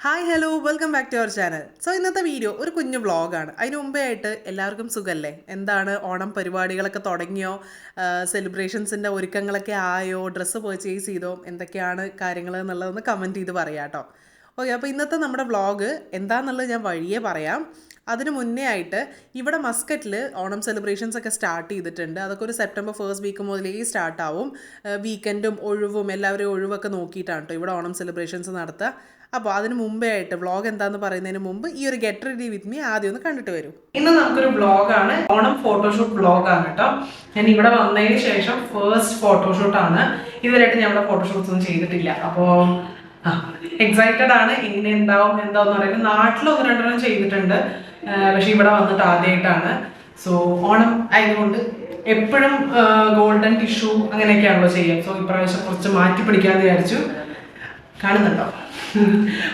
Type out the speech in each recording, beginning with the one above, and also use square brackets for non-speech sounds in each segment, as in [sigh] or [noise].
Hi hello welcome back to our channel so ഇന്നത്തെ video ഒരു കുഞ്ഞു വ്ളോഗാണ് അതിന് മുമ്പേ ആയിട്ട് എല്ലാവർക്കും സുഖമല്ലേ എന്താണ്? ഓണം പരിപാടികളൊക്കെ തുടങ്ങിയോ? സെലിബ്രേഷൻസിന്റെ ഒരുക്കങ്ങളൊക്കെ ആയോ? ഡ്രസ്സ് പർച്ചേസ് ചെയ്തോ? എന്തൊക്കെയാണ് കാര്യങ്ങൾ എന്നുള്ളതൊന്ന് കമന്റ് ചെയ്ത് പറയാം കേട്ടോ ഓക്കെ അപ്പോൾ ഇന്നത്തെ നമ്മുടെ വ്ളോഗ് എന്താണെന്നുള്ളത് ഞാൻ വഴിയേ പറയാം. അതിന് മുന്നേ ആയിട്ട് ഇവിടെ മസ്കറ്റിൽ ഓണം സെലിബ്രേഷൻസ് ഒക്കെ സ്റ്റാർട്ട് ചെയ്തിട്ടുണ്ട്. അതൊക്കെ ഒരു സെപ്റ്റംബർ ഫസ്റ്റ് വീക്ക് മുതലേക്ക് സ്റ്റാർട്ട് ആവും. വീക്കെൻഡും ഒഴിവും എല്ലാവരെയും ഒഴിവൊക്കെ നോക്കിയിട്ടാണ് കേട്ടോ ഇവിടെ ഓണം സെലിബ്രേഷൻസ് നടത്തുക അപ്പോൾ അതിന് മുമ്പേ ആയിട്ട് വ്ളോഗ് എന്താന്ന് പറയുന്നതിന് മുമ്പ് ഈ ഒരു ഗെറ്റ് റെഡി വിത്ത് മീ ആദ്യം ഒന്ന് കണ്ടിട്ട് വരും. ഇന്ന് നമുക്കൊരു വ്ളോഗാണ് ഓണം ഫോട്ടോഷൂട്ട് വ്ളോഗാണ് കേട്ടോ ഞാൻ ഇവിടെ വന്നതിന് ശേഷം ഫേസ്റ്റ് ഫോട്ടോഷൂട്ടാണ് ഇതുവരെയായിട്ട് ഞാൻ ഇവിടെ ഫോട്ടോഷൂട്ട്സ് ഒന്നും ചെയ്തിട്ടില്ല. അപ്പോൾ എക്സൈറ്റഡ് ആണ്. ഇങ്ങനെ എന്താവും എന്താന്ന് പറയുന്നത് നാട്ടിൽ ഒന്ന് രണ്ടെണ്ണം ചെയ്തിട്ടുണ്ട്. പക്ഷെ ഇവിടെ വന്നിട്ട് ആദ്യമായിട്ടാണ് സോ ഓണം ആയതുകൊണ്ട് എപ്പോഴും ഗോൾഡൻ ടിഷ്യൂ അങ്ങനെയൊക്കെയാണല്ലോ ചെയ്യുക. സോ ഇപ്രാവശ്യം കുറച്ച് മാറ്റി പിടിക്കാമെന്ന് വിചാരിച്ചു. കാണുന്നുണ്ടോ?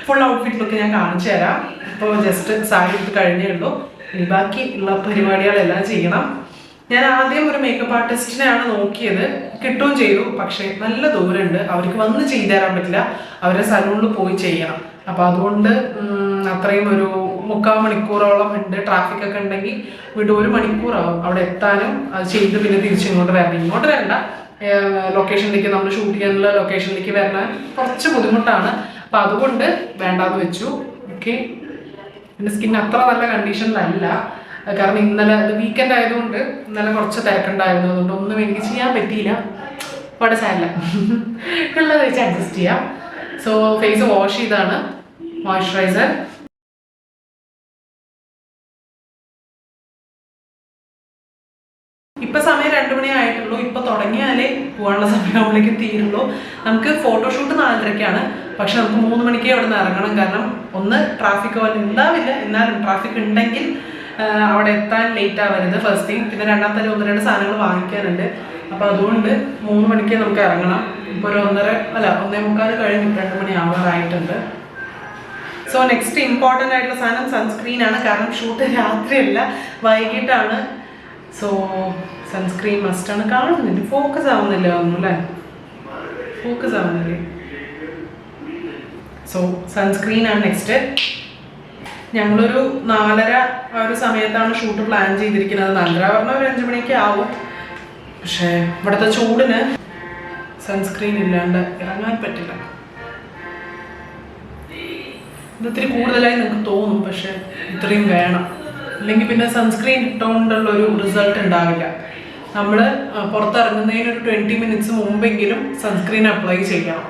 ഫുൾ ഔട്ട്ഫിറ്റ് ലുക്ക് ഞാൻ കാണിച്ചു തരാം. ഇപ്പോൾ ജസ്റ്റ് സാരി എടുത്ത് കഴിഞ്ഞേ ഉള്ളൂ. ഇനി ബാക്കി ഉള്ള പരിപാടികളെല്ലാം ചെയ്യണം. ഞാൻ ആദ്യം ഒരു മേക്കപ്പ് ആർട്ടിസ്റ്റിനെയാണ് നോക്കിയത്. കിട്ടുകയും ചെയ്തു. പക്ഷേ നല്ല ദൂരമുണ്ട്. അവർക്ക് വന്ന് ചെയ്തു തരാൻ പറ്റില്ല. അവരെ സലൂണിൽ പോയി ചെയ്യണം. അപ്പോൾ അതുകൊണ്ട് അത്രയും ഒരു മുക്കാൽ മണിക്കൂറോളം ഉണ്ട്. ട്രാഫിക് ഒക്കെ ഉണ്ടെങ്കിൽ വീണ്ടും ഒരു മണിക്കൂറാവും അവിടെ എത്താനും. അത് ചെയ്ത് പിന്നെ തിരിച്ച് ഇങ്ങോട്ട് വരണം. ഇങ്ങോട്ട് വരണ്ട. ലൊക്കേഷനിലേക്ക് നമ്മൾ ഷൂട്ട് ചെയ്യാനുള്ള ലൊക്കേഷനിലേക്ക് വരണം കുറച്ച് ബുദ്ധിമുട്ടാണ്. അപ്പം അതുകൊണ്ട് വേണ്ടാന്ന് വെച്ചു. ഓക്കെ എന്റെ സ്കിൻ അത്ര നല്ല കണ്ടീഷനിലല്ല കാരണം ഇന്നലെ അത് വീക്കെൻഡ് ആയതുകൊണ്ട് ഇന്നലെ കുറച്ച് തിരക്കുണ്ടായിരുന്നു. അതുകൊണ്ട് ഒന്നും എനിക്ക് ചെയ്യാൻ പറ്റിയില്ല. അവിടെ സാരില്ല [laughs] ഉള്ളത് വെച്ച് അഡ്ജസ്റ്റ് ചെയ്യാം. സോ ഫേസ് വാഷ് ചെയ്താണ്. മോയ്സ്ചറൈസർ ഇപ്പൊ സമയം രണ്ടു മണി ആയിട്ടുള്ളൂ. ഇപ്പൊ തുടങ്ങിയാലേ പോകാനുള്ള സമയമാകുമ്പോഴേക്ക് തീരുള്ളൂ. നമുക്ക് ഫോട്ടോഷൂട്ട് നാലരയ്ക്കാണ് പക്ഷെ നമുക്ക് മൂന്ന് മണിക്കേ അവിടെ നിന്ന് ഇറങ്ങണം. കാരണം ഒന്ന് ട്രാഫിക് പോലെ ഉണ്ടാവില്ല. എന്നാലും ട്രാഫിക് ഉണ്ടെങ്കിൽ അവിടെ എത്താൻ ലേറ്റ് ആവരുത് ഫസ്റ്റ് തിങ് പിന്നെ രണ്ടാമത്തെ ഒന്ന് രണ്ട് സാധനങ്ങൾ വാങ്ങിക്കാനുണ്ട്. അപ്പോൾ അതുകൊണ്ട് മൂന്ന് മണിക്ക് നമുക്ക് ഇറങ്ങണം. ഇപ്പോൾ ഒരു ഒന്നര അല്ല ഒന്നേ മുക്കാൽ കഴിഞ്ഞ് രണ്ട് മണി ആവാറായിട്ടുണ്ട് സോ നെക്സ്റ്റ് ഇമ്പോർട്ടന്റ് ആയിട്ടുള്ള സാധനം സൺസ്ക്രീൻ ആണ്. കാരണം ഷൂട്ട് രാത്രിയല്ല വൈകിട്ടാണ്. സോ സൺസ്ക്രീൻ മസ്റ്റാണ് കാണുന്നില്ല ഫോക്കസ് ആവുന്നില്ല ഒന്നും അല്ലേ? ഫോക്കസ് ആവുന്നില്ലേ. സോ സൺസ്ക്രീൻ ആണ് നെക്സ്റ്റ് ഞങ്ങളൊരു നാലര ആ ഒരു സമയത്താണ് ഷൂട്ട് പ്ലാൻ ചെയ്തിരിക്കുന്നത്. നാലര പറഞ്ഞാൽ ഒരു അഞ്ചു മണിയൊക്കെ ആവും. പക്ഷേ ഇവിടുത്തെ ചൂടിന് സൺസ്ക്രീൻ ഇല്ലാണ്ട് ഇറങ്ങാൻ പറ്റില്ല. ഇതൊത്തിരി കൂടുതലായി നിങ്ങൾക്ക് തോന്നും പക്ഷെ ഇത്രയും വേണം. അല്ലെങ്കിൽ പിന്നെ സൺസ്ക്രീൻ ഇട്ടുകൊണ്ടുള്ള ഒരു റിസൾട്ട് ഉണ്ടാവില്ല. നമ്മൾ പുറത്തിറങ്ങുന്നതിന് ഒരു ട്വന്റി മിനിറ്റ്സ് മുമ്പെങ്കിലും സൺസ്ക്രീൻ അപ്ലൈ ചെയ്യണം.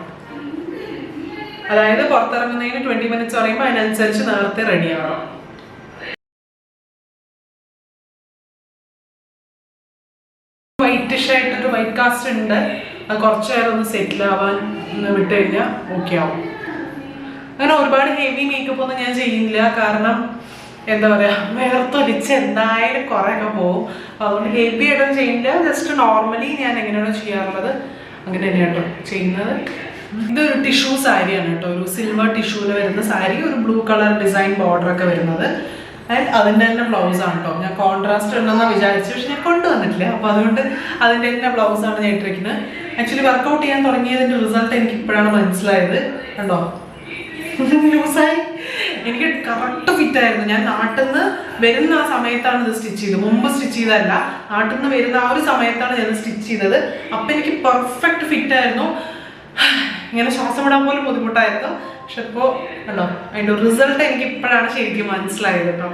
അതായത് പുറത്തിറങ്ങുന്നതിന് ട്വന്റി മിനിറ്റ്സ് പറയുമ്പോൾ അതിനനുസരിച്ച് നേരത്തെ ആവണം. വൈറ്റിഷ് ആയിട്ടൊരു വൈറ്റ് കാസ്റ്റ് ഉണ്ട്. അത് കുറച്ച് നേരം ഒന്ന് സെറ്റിൽ ആവാൻ വിട്ട് കഴിഞ്ഞാൽ ഓക്കെ ആവും. അങ്ങനെ ഒരുപാട് ഹെവി മേക്കപ്പ് ഒന്നും ഞാൻ ചെയ്യുന്നില്ല. കാരണം എന്താ പറയാ വേർത്തൊലിച്ച് എന്തായാലും കുറേയൊക്കെ പോകും അതുകൊണ്ട് ഹെവി ആയിട്ടൊന്നും ചെയ്യുന്നില്ല. ജസ്റ്റ് നോർമലി ഞാൻ എങ്ങനെയാണോ ചെയ്യാറുള്ളത്. അങ്ങനെ തന്നെയാണ് ചെയ്യുന്നത്. ഇതൊരു ടിഷ്യൂ സാരിയാണ് കേട്ടോ. ഒരു സിൽവർ ടിഷ്യൂവിൽ വരുന്ന സാരി ഒരു ബ്ലൂ കളർ ഡിസൈൻ ബോർഡർ ഒക്കെ വരുന്നത്. ആൻഡ് അതിന്റെ തന്നെ ബ്ലൗസ് ആണ് കേട്ടോ. ഞാൻ കോൺട്രാസ്റ്റ് ഉണ്ടെന്നാണ് വിചാരിച്ചു പക്ഷെ ഞാൻ കൊണ്ടുവന്നിട്ടില്ല. അപ്പോൾ അതുകൊണ്ട് അതിന്റെ തന്നെ ബ്ലൗസ് ആണ് ഞാൻ ഇട്ടിരിക്കുന്നത്. ആക്ച്വലി വർക്കൗട്ട് ചെയ്യാൻ തുടങ്ങിയതിന്റെ റിസൾട്ട് എനിക്ക് ഇപ്പോഴാണ് മനസ്സിലായത്. കണ്ടോ? ലൂസായി. എനിക്ക് കറക്റ്റ് ഫിറ്റ് ആയിരുന്നു. ഞാൻ നാട്ടിൽ നിന്ന് വരുന്ന ആ സമയത്താണ് ഇത് സ്റ്റിച്ച് ചെയ്തത്. മുമ്പ് സ്റ്റിച്ച് ചെയ്തതല്ല. നാട്ടിൽ നിന്ന് വരുന്ന ആ ഒരു സമയത്താണ് ഞാൻ സ്റ്റിച്ച് ചെയ്തത്. അപ്പം എനിക്ക് പെർഫെക്റ്റ് ഫിറ്റ് ആയിരുന്നു. ഇങ്ങനെ ശ്വാസം വിടാൻ പോലും ബുദ്ധിമുട്ടായിരുന്നു. പക്ഷെ ഇപ്പോ കണ്ടോ അതിന്റെ റിസൾട്ട് എനിക്ക് ഇപ്പോഴാണ് ശരിക്കും മനസ്സിലായത് കേട്ടോ.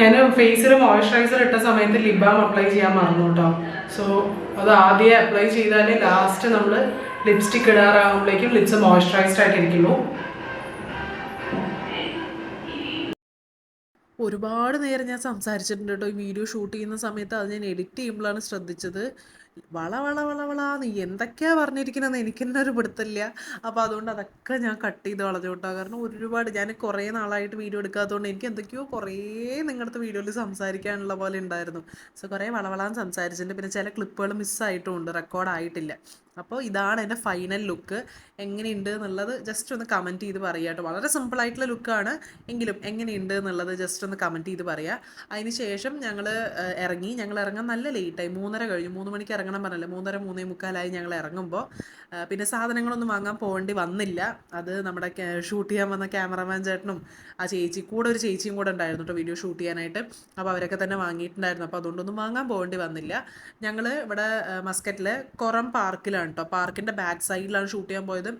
ഞാൻ ഫേസിൽ മോയ്സ്ചറൈസർ ഇട്ട സമയത്ത് ലിബാം അപ്ലൈ ചെയ്യാൻ മറന്നു കേട്ടോ. സോ അത് ആദ്യം അപ്ലൈ ചെയ്താലേ ലാസ്റ്റ് നമ്മൾ ലിപ്സ്റ്റിക് ഇടാറാകുമ്പോഴേക്കും ലിപ്സ് മോയ്സ്ചറൈസ്ഡ് ആയിട്ടിരിക്കുള്ളൂ. ഒരുപാട് നേരം ഞാൻ സംസാരിച്ചിട്ടുണ്ട് കേട്ടോ. ഈ വീഡിയോ ഷൂട്ട് ചെയ്യുന്ന സമയത്ത് അത് ഞാൻ എഡിറ്റ് ചെയ്യുമ്പോഴാണ് ശ്രദ്ധിച്ചത്. വള വള വള വള നീ എന്തൊക്കെയാ പറഞ്ഞിരിക്കണമെന്ന് എനിക്ക് തന്നെ ഒരു പിടുത്തില്ല. അപ്പോൾ അതുകൊണ്ട് അതൊക്കെ ഞാൻ കട്ട് ചെയ്ത് കളഞ്ഞു കേട്ടോ കാരണം ഒരുപാട് ഞാൻ കുറേ നാളായിട്ട് വീഡിയോ എടുക്കാത്തതുകൊണ്ട് എനിക്ക് എന്തൊക്കെയോ കുറേ നിങ്ങളുടെ വീഡിയോയിൽ സംസാരിക്കാനുള്ള പോലെ ഉണ്ടായിരുന്നു. സോ കുറേ വളവളാന്ന് സംസാരിച്ചിട്ടുണ്ട്. പിന്നെ ചില ക്ലിപ്പുകൾ മിസ്സായിട്ടും ഉണ്ട് റെക്കോർഡായിട്ടില്ല അപ്പോൾ ഇതാണ് എന്റെ ഫൈനൽ ലുക്ക് എങ്ങനെയുണ്ട് എന്നുള്ളത് ജസ്റ്റ് ഒന്ന് കമന്റ് ചെയ്ത് പറയുക വളരെ സിമ്പിളായിട്ടുള്ള ലുക്കാണ് എങ്കിലും എങ്ങനെയുണ്ട് എന്നുള്ളത് ജസ്റ്റ് ഒന്ന് കമന്റ് ചെയ്ത് പറയുക അതിന് ശേഷം ഞങ്ങൾ ഇറങ്ങി. ഞങ്ങൾ ഇറങ്ങാൻ നല്ല ലേറ്റായി മൂന്നര കഴിഞ്ഞു. മൂന്ന് മണിക്ക് ഇറങ്ങണം പറഞ്ഞല്ലേ. മൂന്നര മൂന്നേ മുക്കാലായി ഞങ്ങൾ ഇറങ്ങുമ്പോൾ പിന്നെ സാധനങ്ങളൊന്നും വാങ്ങാൻ പോകേണ്ടി വന്നില്ല. അത് നമ്മുടെ ഷൂട്ട് ചെയ്യാൻ വന്ന ക്യാമറമാൻ ചേട്ടനും ആ ചേച്ചി കൂടെ ഒരു ചേച്ചിയും കൂടെ ഉണ്ടായിരുന്നു കേട്ടോ വീഡിയോ ഷൂട്ട് ചെയ്യാനായിട്ട്. അപ്പോൾ അവരൊക്കെ തന്നെ വാങ്ങിയിട്ടുണ്ടായിരുന്നു. അപ്പോൾ അതുകൊണ്ടൊന്നും വാങ്ങാൻ പോകേണ്ടി വന്നില്ല. ഞങ്ങൾ ഇവിടെ മസ്കറ്റിലെ കൊറം പാർക്കിലാണ് കേട്ടോ. പാർക്കിന്റെ ബാക്ക് സൈഡിലാണ് ഷൂട്ട് ചെയ്യാൻ പോയത്.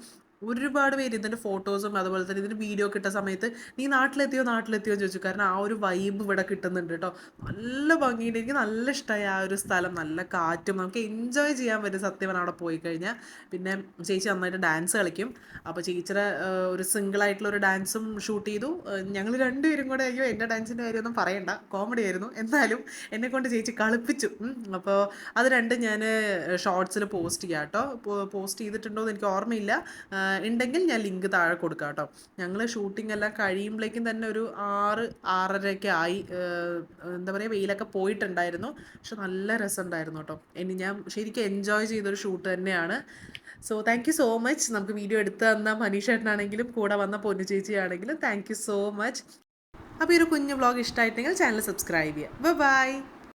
ഒരുപാട് പേര് ഇതിന്റെ ഫോട്ടോസും അതുപോലെ തന്നെ ഇതിന്റെ വീഡിയോ കിട്ടുന്ന സമയത്ത് നീ നാട്ടിലെത്തിയോ നാട്ടിലെത്തിയോ ചോദിച്ചു. കാരണം ആ ഒരു വൈബ് ഇവിടെ കിട്ടുന്നുണ്ട് കേട്ടോ. നല്ല ഭംഗിയുണ്ട്. എനിക്ക് നല്ല ഇഷ്ടമായി ആ ഒരു സ്ഥലം. നല്ല കാറ്റും. നമുക്ക് എൻജോയ് ചെയ്യാൻ പറ്റും സത്യമാണ് അവിടെ പോയി കഴിഞ്ഞാൽ പിന്നെ ചേച്ചി നന്നായിട്ട് ഡാൻസ് കളിക്കും. അപ്പോൾ ചേച്ചിയുടെ ഒരു സിംഗിൾ ആയിട്ടുള്ള ഒരു ഡാൻസും ഷൂട്ട് ചെയ്തു. ഞങ്ങൾ രണ്ടുപേരും കൂടെ അയ്യോ എന്റെ ഡാൻസിന്റെ കാര്യമൊന്നും പറയണ്ട. കോമഡി ആയിരുന്നു. എന്നാലും എന്നെ കൊണ്ട് ചേച്ചി കളിപ്പിച്ചു. അപ്പോൾ അത് രണ്ടും ഞാൻ ഷോർട്സിൽ പോസ്റ്റ് ചെയ്യാം കേട്ടോ. പോസ്റ്റ് ചെയ്തിട്ടുണ്ടോ എന്ന് എനിക്ക് ഓർമ്മയില്ല. ഉണ്ടെങ്കിൽ ഞാൻ ലിങ്ക് താഴെ കൊടുക്കാം കേട്ടോ. ഞങ്ങൾ ഷൂട്ടിംഗ് എല്ലാം കഴിയുമ്പോഴേക്കും തന്നെ ഒരു ആറ് ആറരയൊക്കെ ആയി. എന്താ പറയുക വെയിലൊക്കെ പോയിട്ടുണ്ടായിരുന്നു. പക്ഷെ നല്ല രസമുണ്ടായിരുന്നു കേട്ടോ. ഇനി ഞാൻ ശരിക്കും എൻജോയ് ചെയ്തൊരു ഷൂട്ട് തന്നെയാണ്. So thank you so much നമുക്ക് വീഡിയോ എടുത്ത് തന്ന മനീഷ് ഏട്ടനാണെങ്കിലും കൂടെ വന്ന പൊന്നു ചേച്ചിയാണെങ്കിലും താങ്ക് യു സോ മച്ച് അപ്പോൾ ഈ ഒരു കുഞ്ഞു വ്ളോഗ് ഇഷ്ടമായിട്ടെങ്കിൽ ചാനൽ സബ്സ്ക്രൈബ് ചെയ്യുക. ബൈ